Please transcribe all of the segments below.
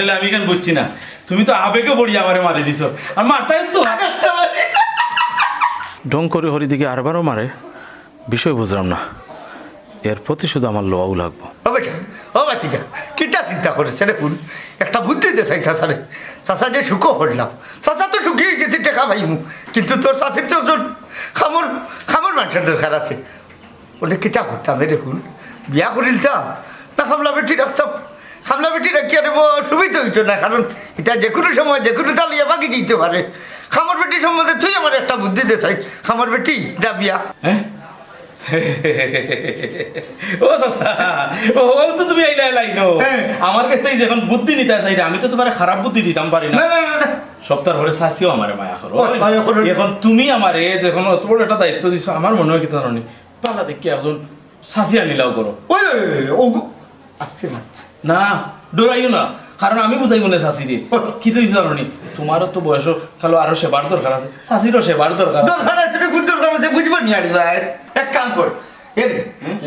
আসলে আমি কেন বুঝছি না? তুমি তো আবেগে বড়ি আমারে মারি দিছো। আর মারতাই তো। ডং করে হরি দিকে আরবারও মারে বিষয় বুঝলাম না। এর প্রতিশোধ আমার লোয়াও লাগবো। ও বেটা ও বাতিজা কিটা চিন্তা করেছে রে ফুল একটা বুদ্ধি দে চাই চাষারে চাষা যে সুখো হরলাম। চাষা তো শুকিয়ে গেছে টেকা পাইমু। কিন্তু তোর চাষের তো তোর খামর খামর মানুষের দরকার আছে। বলে কিটা করতাম রে ফুল? বিয়া করিলতাম না খামলা বেটি রাখতাম। খামলা বেটি রাখি আর সুবিধা হইতো না কারণ এটা যে কোনো সময় যে কোনো তালিয়া বাকি যেতে পারে। খামর বেটি সম্বন্ধে তুই আমার একটা বুদ্ধি দে চাই খামর বেটি এটা বিয়া হ্যাঁ? ও চাচা ও ও তো তুমি আইলা লাইনো হ্যাঁ। আমার কাছে থেকে যখন বুদ্ধি নিতে চাই আমি তো তোমার খারাপ বুদ্ধি দিতাম পারি না। সপ্তাহ ভরে শাসিও আমারে মায়া করো। এখন তুমি আমারে যখন অত বড় একটা দায়িত্ব দিছো আমার মনে হয় কি জানি পালা দেখি একজন সাজিয়া নিলাও করো। না। ডোরাইও না। কারণ আমি বুঝাই মনে শাশিরে কি তো নি তোমারও তো বয়স কালো আরও সেবার দরকার আছে। শাশিরও সেবার দরকার দরকার আছে দরকার আছে বুঝব নি আরে ভাই এক কাম কর। এরে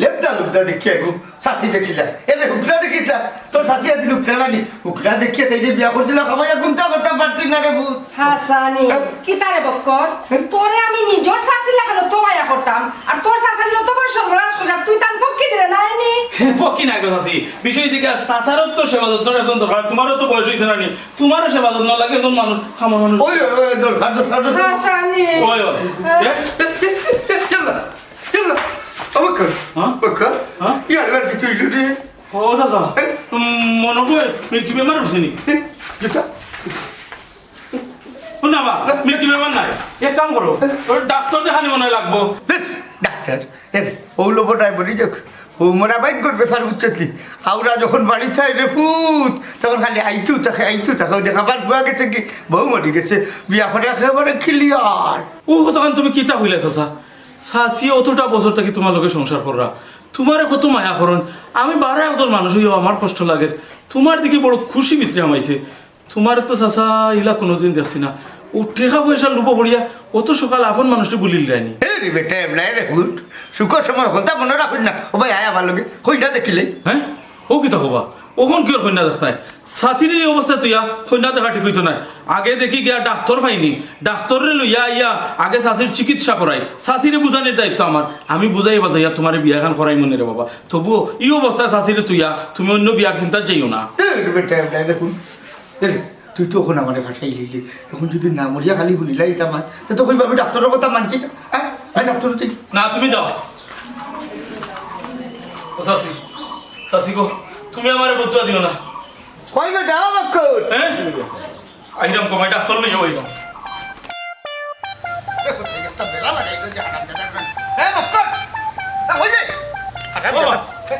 লেপদা দেখি দেখিয়া গু শাসি দেখিলা। এরে হুকলা দেখিলা। তোর শাশি আছে লুকলা নানি। হুকটা দেখিয়া তাই বিয়া করছিল কামাই আগুন করতাম পারতি না রে ভূত? হাসানি কি তারে বক্কর? তোরে আমি নিজর শাসি লাগানো তো করতাম আর তোর শাসি তো তোর সর্বনাশ করে তুই তান পক্ষে দিলে নাই নি? পক্ষী না গো শাসি বিষয় দিকে চাচারও তো সেবা যত্ন একজন দরকার তোমারও তো বয়স হয়েছে না নি। তোমারও সেবা যত্ন লাগে একজন মানুষ খামার মানুষ। ওই ওই, দরকার হাসানি। ওই ওই। হ্যাঁ? হ্যাঁ? নি বা বেমার নাই? এক কাম করো ওর ডাক্তার দেখানি মনে লাগবো। ডাক্তার ও বলি দেখ ও মোরা বাইক করবে ফার উচ্চতি। আউরা যখন বাড়ি রে ফুত তখন খালি আইতু তাকে আইতু তাকে বুয়া গেছে কি? বউ মরি গেছে। বিয়া করে একেবারে ক্লিয়ার ও তখন তুমি কিতা হইলে চাচা? চাচি অতটা বছর থাকি তোমার লোকে সংসার করা তোমারে কত মায়া করন আমি বারো একজন মানুষ হইও আমার কষ্ট লাগে। তোমার দিকে বড় খুশি মিত্রে আমাইছে। তোমার তো চাচা ইলা কোনোদিন দেখছি না। ও টেকা পয়সা লুবো পড়িয়া অত সকাল আপন মানুষটা বলিল এ রে বেটা এমলাই রে ফুট সুখর সময় হতা মনে রাখুন না। ও ভাই আয় আমার লগে। কইনা দেখিলে। হ্যাঁ ও কিতা কবা ওখন কিয়র কন্যা দেখতাই সাথীর এই অবস্থা তুইয়া কন্যা দেখা ঠিক হইতো না আগে দেখি গিয়া ডাক্তার পাইনি। ডাক্তারে লইয়া ইয়া আগে শাশির চিকিৎসা করাই শাশিরে বুঝানোর দায়িত্ব আমার আমি বুঝাই বাজাইয়া তোমার বিয়া খান করাই মনে রে বাবা। তবুও এই অবস্থায় শাশিরে তুইয়া তুমি অন্য বিয়ার চিন্তা যাইও না। তুই তো ওখানে আমার ভাষাই লিলি এখন যদি না মরিয়া খালি শুনিলাই তামার তো কইবা আমি ডাক্তারের কথা মানছি না। হ্যাঁ? আমি ডাক্তার তুই না তুমি যাও। ও শাশি গো তুমি আমারে বদুয়া দিও না। কই বেটা বাক্কর। হ্যাঁ? আহিরাম কমাই ডাক্তার লইয়া হইলাম একটা বেলা লাগাইলো যে হারাম দাদা হ্যাঁ বাক্কর। হইবে? হারাম বাবা। দাদা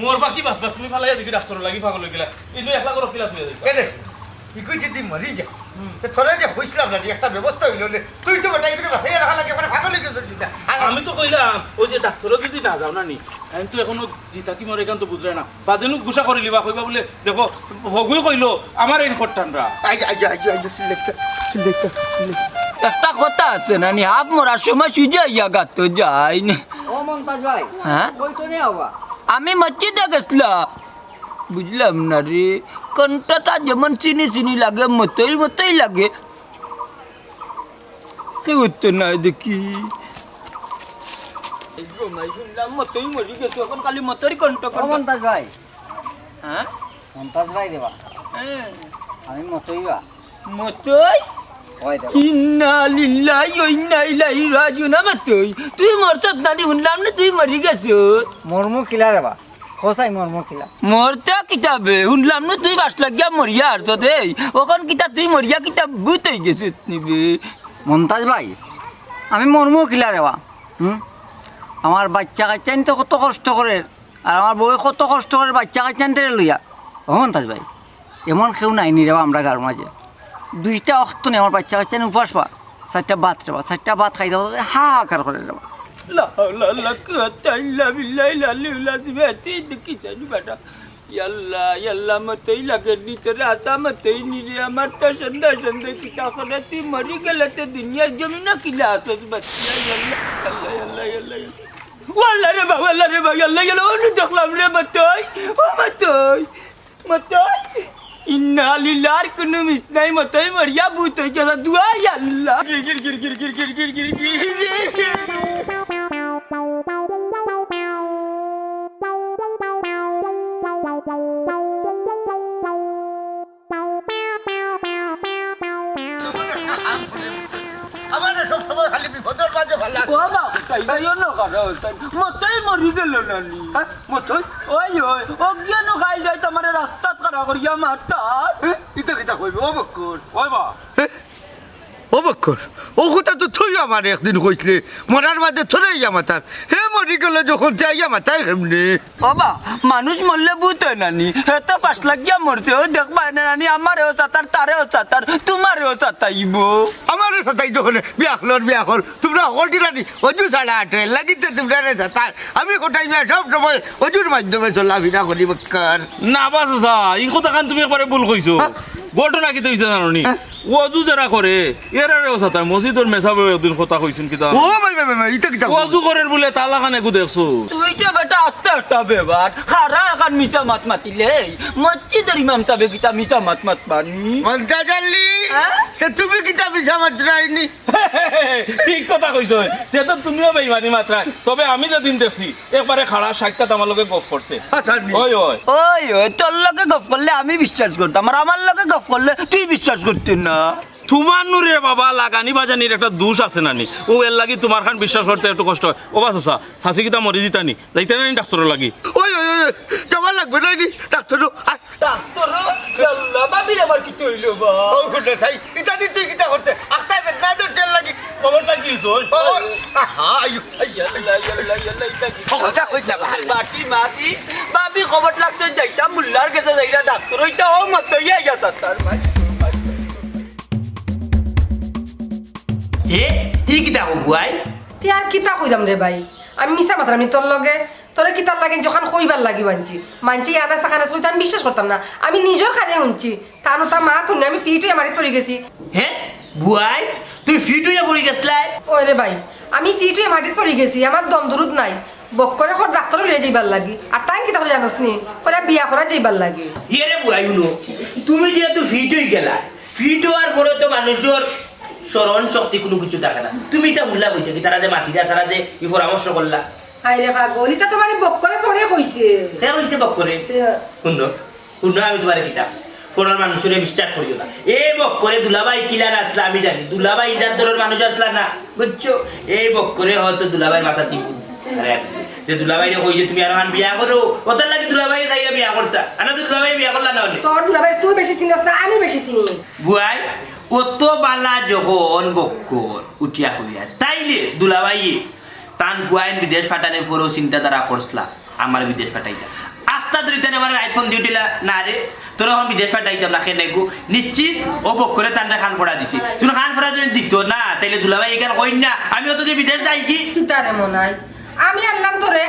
মোর বাকি বাস তুমি ফালাইয়া দেখি ডাক্তার লাগি পাগল হয়ে গেলা। এই একলা করে ফিলা তুই এরে ইকুই যদি মরি যা তোরা যে হইছিলাম না একটা ব্যবস্থা হইল তুই তো বেটা এখানে বাসাই রাখা লাগে মানে হয়ে গেছিস যেটা আমি তো কইলাম ওই যে ডাক্তারও যদি না যাও না নি আমি তো এখনও জিতা কি মরে এখান তো বুঝলে না। বাদেনু গুসা করে লিবা কইবা বলে দেখো হগুই কইলো আমার এই খট্টানরা আই আই আই আই সিলেক্ট সিলেক্ট একটা কথা আছে না নি হাফ মরার সময় সুজা গাত যাই না। ও মমতাজ ভাই হ্যাঁ? কই তো নেই হবা। আমি মসজিদে গেছিলাম বুঝলাম না রে কণ্ঠটা যেমন চিনি চিনি লাগে মতোই মতোই লাগে। কেউ তো না দেখি। মতোই মরি গেছে এখন খালি মতোই কণ্ঠ ও ভাই। হ্যাঁ? মমতাজ ভাই দেবা। হ্যাঁ। আমি মতই বা। মতোই? ইন্না লিল্লাহি ওয়া ইন্না ইলাইহি রাজিউন মতোই। তুই মরছত নানি শুনলাম না তুই মরি গেছো। মরমু কিলা দেবা। খসাই মরমু কিলা। মরতে কিতাবে? শুনলাম না তুই বাস লাগিয়া মরিয়া আর তো দেই ওখান কিতা তুই মরিয়া কিতাব বুত হয়ে গেছে নিবে। মমতাজ ভাই আমি মরমু কিলা দেবা হুম? আমার বাচ্চা কাচ্চা তো কত কষ্ট করে আর আমার বউ কত কষ্ট করে বাচ্চা কাচ্চা নিতে লইয়া ও মমতাজ ভাই এমন কেউ নাই নি দেবা আমরা গার মাঝে দুইটা অক্ত নেই আমার বাচ্চা কাচ্চা উপবাস পা চারটা ভাত দেবা চারটা ভাত খাই দেবো হাহাকার করে দেবা লা লা কুওয়াতা ইল্লা বিল্লাহি আলিয়্যিল আযীম এতি দেখি জানি বেটা ইয়াল্লা ইয়াল্লা মতই লাগে নি তোরে আতা মতই নি রে আমার তো সন্ধ্যা সন্ধ্যা কিতা করে তুই মরি গেলে তো দুনিয়ার জমি না কিলা আসস বাচ্চা ইয়াল্লা আল্লাহ ইয়াল্লা ইয়াল্লা ওয়াল্লা রে বাবা ওয়াল্লা রে বাবা ইয়াল্লা ইয়াল্লা অনু দেখলাম রে মতই ও মতই মতই ইন্না লিল্লাহর কোনো মিস নাই মতই মরিয়া ভূত হয়ে গেছে দুয়াই আল্লাহ গির গির গির গির গির গির গির গির গির মতই মরি গেল নানি। হ্যাঁ, মতই? ওই ওই অজ্ঞান খাই যাই তোমার রাস্তাত খারাপ করিয়া মাতার ইতা কিতা কইবে? ও বক্কর। ওই বা। ও বক্কর। ও কথা তো থই আমার একদিন কইছিলে মরার বাদে থরেই আমার তার। হে মরি গেলে যখন চাই আমার তাই কেমনে বাবা মানুষ মরলে ভূত হয় নানি এত পাঁচ লাখ গিয়া মরছে ও দেখবা না নানি আমারেও সাতার তারেও সাতার তোমারেও সাতাইব। আমার সাথে যখন বিয়া হল বিয়া হল তোমরা সকল দিলানি অজু ছাড়া আটে লাগিতে তোমরা রে সাতার। আমি কোটাই মিয়া সব সময় অজুর মাধ্যমে চলাফেরা করি বক্কর না বাস আসা এই কথা কান তুমি একবারে ভুল কইছো? ঘটনা কি হইছে জানি হ্যাঁ? ওয়াজু যারা করে। এরা রে ওসাতা মসজিদর মেসাবে একদিন কথা কইছেন কিতা। ও ভাই ভাই ভাই ইতা কিতা ওয়াজু করেন বলে তালা গু দেখছ। তুই তো বেটা আস্তে আস্তে বেবার খারা এখন মিছা মাত মাতিলে মসজিদের ইমাম সাহেব গীতা মিছা মাত মাত পানি মন্তা জানলি? তে তুমি কিতা বিছা মাত্রাইনি ঠিক কথা কইছো তে তো তুমিও বেইমানি মাত্রায় তবে আমি যেদিন দেখছি একবারে খাড়া সাক্ষাৎ আমার লগে গপ করছে আচ্ছা ওই ওই ওই ওই তোর লগে গপ করলে আমি বিশ্বাস করতাম আর আমার লগে গপ করলে তুই বিশ্বাস করতি না। তোমার নুরে বাবা লাগানি বাজানির একটা দোষ আছে নানি। ও এর লাগি তোমার খান বিশ্বাস করতে একটু কষ্ট হয়। ও বাস শাসি কিতা মরি দিতানি যাইতে নানি ডাক্তারের লাগি। ওই ওই ওই যাবার লাগবে না নি ডাক্তার ডাক্তার আল্লাহ বাবির আবার কি তৈল বা? ও গুন্ডে চাই ইতা দি তুই কিতা করতে? আস্তায় বেদনা তোর চেল লাগি। খবরটা কি হইছে? ও আহা ইয়াল্লা ইতা কি? কথা কই না ভাই। বাটি মাটি বাবি খবর লাগতো যাইতা মুল্লার কাছে যাইরা ডাক্তার হইতা ও মত ইয়া ইয়া তার ভাই। এ ই কিতা হব বুয়াই তে আর কিতা কইলাম রে ভাই? আমি মিছা মাত্র আমি তোর লগে। তোরে কিতার লাগে যখন কইবার লাগি মানছি। মানছি আনা সাখানা সইতে আমি বিশ্বাস করতাম না। আমি নিজের খানে শুনছি। তানো তা মা আমি ফিটে মারি পড়ে গেছি। হে বুয়াই তুমি ফিট হইয়া পড়ি গেছলাই ভাই আমি ফিটে মাটিতে পড়ে গেছি আমার দম দূরত নাই। বক করে খর ডাক্তার লিয়ে যাইবার লাগি। আর তাই কিতা করে জানোস নি? করে বিয়া করা যাইবার লাগি। ইয়ে রে বুয়াই তুমি যেহেতু ফিট হয়ে গেলা ফিট হওয়ার পরে তো মানুষের স্মরণ শক্তি কোনো কিছু দেখে না। তুমি তা মুল্লা বইতে কি তারা যে মাতি দেয় তারা যে ই পরামর্শ করলা। পাগল তোমার বক করে পড়ে কইছে। হ্যাঁ বক করে শুনো শুনো আমি তোমার কিতাব ফোনের মানুষের বিশ্বাস করিও না। এই বক করে দুলাবাই কিলার আসলা আমি জানি। দুলাবাই ইজার দরের মানুষ আসলা না বুঝছ? এই বক করে হয়তো দুলাবাই মাথা তিন যে দুলাবাই কই যে তুমি আর হান বিয়া করো? ওটার লাগে দুলাবাই তাইরা বিয়া করতা। আনা তো দুলাবাই বিয়া করলা না তোর দুলাভাই তুই বেশি চিনস না আমি বেশি চিনি। বুয়াই কত বালা যখন বক্কর উঠিয়া হইয়া তাইলে দুলাবাই তান ফুয়াইন বিদেশ ফাটানে পরও চিন্তা তারা করছলা, আমার বিদেশ ফাটাইতা আস্তা ধরিতেন আমার আইফোন দিউটিলা না রে, তোর এখন বিদেশ ফাটাইতাম না খেলে গো নিশ্চিত ও বক্করে তান্ডা খান পড়া দিছি। তুমি খান পড়া যদি দিত না, তাইলে দুলাবাই এখানে কইন না? আমি অত যে বিদেশ যাই কি কিতা রে মনাই, আমি আনলাম তোরে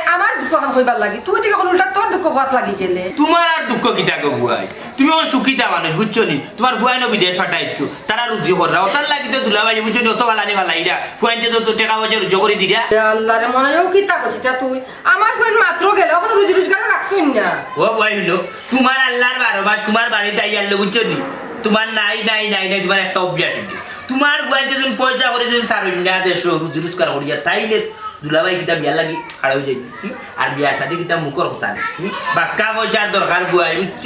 আমার দুঃখ খান কইবার লাগি? তুই থেকে এখন উল্টা তোর দুঃখ খাত লাগি গেলে তোমার আর দুঃখ কিটা গো বুয়াই? তুমি আমার সুখিতা মানুষ বুঝছ নি? তোমার ফুয়াইনো বিদেশ ফাটাইছো তারা রুজি কররা ওটার লাগি তো দুলাবাই বুঝছ নি? অত বালানি বালা ইরা ফুয়াইনতে তো তো টাকা পয়সা রুজি করে দিরা। আল্লাহ রে মনে হয় কিতা কইছিস তা তুই? আমার ফোন মাত্র গেল এখন রুজি রোজগার রাখছই না। ও বুয়াই হলো তোমার আল্লাহর বারোবার তোমার বাড়িতে আই আনলো বুঝছ নি? তোমার নাই নাই নাই নাই তোমার একটা অভ্যাস নেই তোমার ফুয়াইতে যদি পয়সা করে যদি সারুন না দেশো রুজি রোজগার করিয়া তাইলে দুলাবাই কিতা বিয়া লাগি খাড়া হয়ে যাবি আর বিয়া সাথে কিতা মুখর হুম? বাক্কা পয়সার দরকার বুয়াই বুঝছ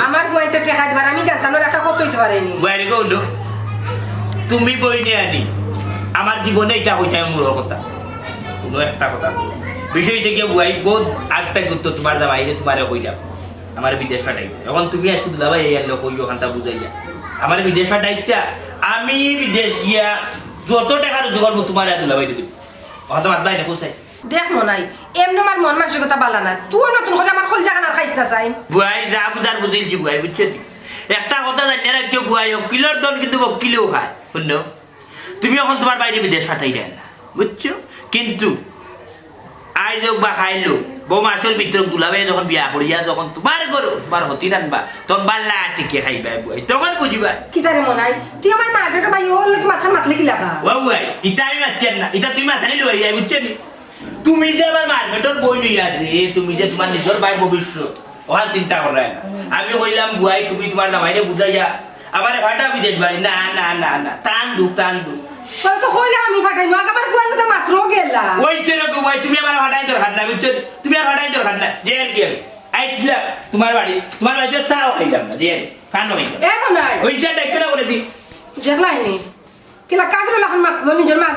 আমার ফোনতে টেকা দিবার আমি জানতাম না একটা কত হইতে পারেনি বাইরে কৌলো তুমি বই নিয়ে আনি আমার জীবনে এটা হইতে মূল কথা। কোনো একটা কথা। বিষয় থেকে বুয়াই বহুত আগটা গুরুত্ব তোমার যা বাইরে তোমার কইলাম আমার বিদেশ ফাটাই এখন তুমি আজকে দুলাভাই এই আনলো কই ওখানটা বুঝাই যা আমার বিদেশ ফাটাইতা আমি বিদেশ গিয়া যত টাকা রোজগার করব তোমার আর দুলাভাই দিব ওখান তো মাত বাইরে কোথায় দেখ মনাই এমন আমার মন মানসিকতা বালা না। তুই নতুন করে আমার খোল জায়গা না খাইস না চাই বুয়াই যা বুঝার বুঝিলছি বুয়াই বুঝছ? একটা কথা জানি না কেউ বুয়াই কিলোর দন কিন্তু কিলো খায় শুনো? তুমি এখন তোমার বাইরে বিদেশ পাঠাই দেন না বুঝছ? কিন্তু আই লোক বা খাই লোক বউ মাসের ভিতরে গুলাবে যখন বিয়া করিয়া যখন তোমার করো তোমার হতি রানবা তখন বাল্লা টিকে খাইবা বুয়াই তখন বুঝিবা কিতা রে মনাই? তুই আমার ভাই ওর লাগি মাথা মাতলে কি লাগা ইটা আমি না ইটা তুমি মাথা নিলে হয়ে বুঝছ নি? তুমি যে আমার মার্কেটের বই নিয়ে রে তুমি যে তোমার নিজের ভাই ভবিষ্যৎ ওখান চিন্তা করায় না। আমি কইলাম বুয়াই তুমি তোমার জামাইরে বুঝাইয়া আমার ভাটা বিদেশ বাড়ি না না না না। টান দু টান দু তোর তো কইলাম আমি ফাটাইমু আগাবার ফুয়ান কথা মাত্র গেলা। ওই ছেলে বুয়াই তুমি আমার ভাটাই দরকার না বুঝছ? তুমি আর ভাটাই দরকার না যে আর কি হবে আইছিলাম তোমার বাড়ি তোমার বাড়িতে চাও খাইলাম না যে খানো খাইলাম এমন নাই। ওই যে ডাক্তার করে দি। দেখলাই নি কিলা কাফির লাখান মাতলো নিজের মা